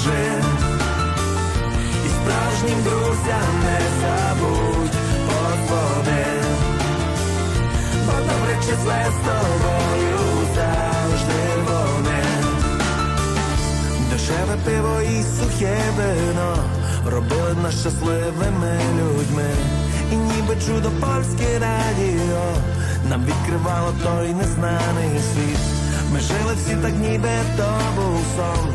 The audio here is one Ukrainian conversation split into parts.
розкажи. І справжнім друзям не забудь подводи. Бо добре чи зле з тобою завжди вони. Дешеве пиво і сухе вино робили нас щасливими людьми. І ніби чудо польське радіо нам відкривало той незнаний світ. Ми жили всі так, ніби то був сон,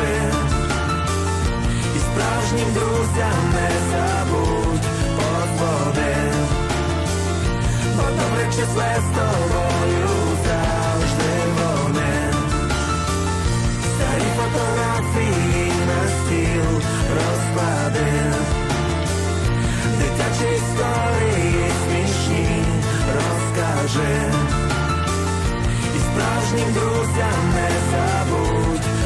Розкажи. І справжнім друзям не забудь подводи. Бо добре чи зле з тобою завжди вони. Старі фотографії на стіл розкладив. Дитячі історії смішні розкажи. Справжнім друзям не забудь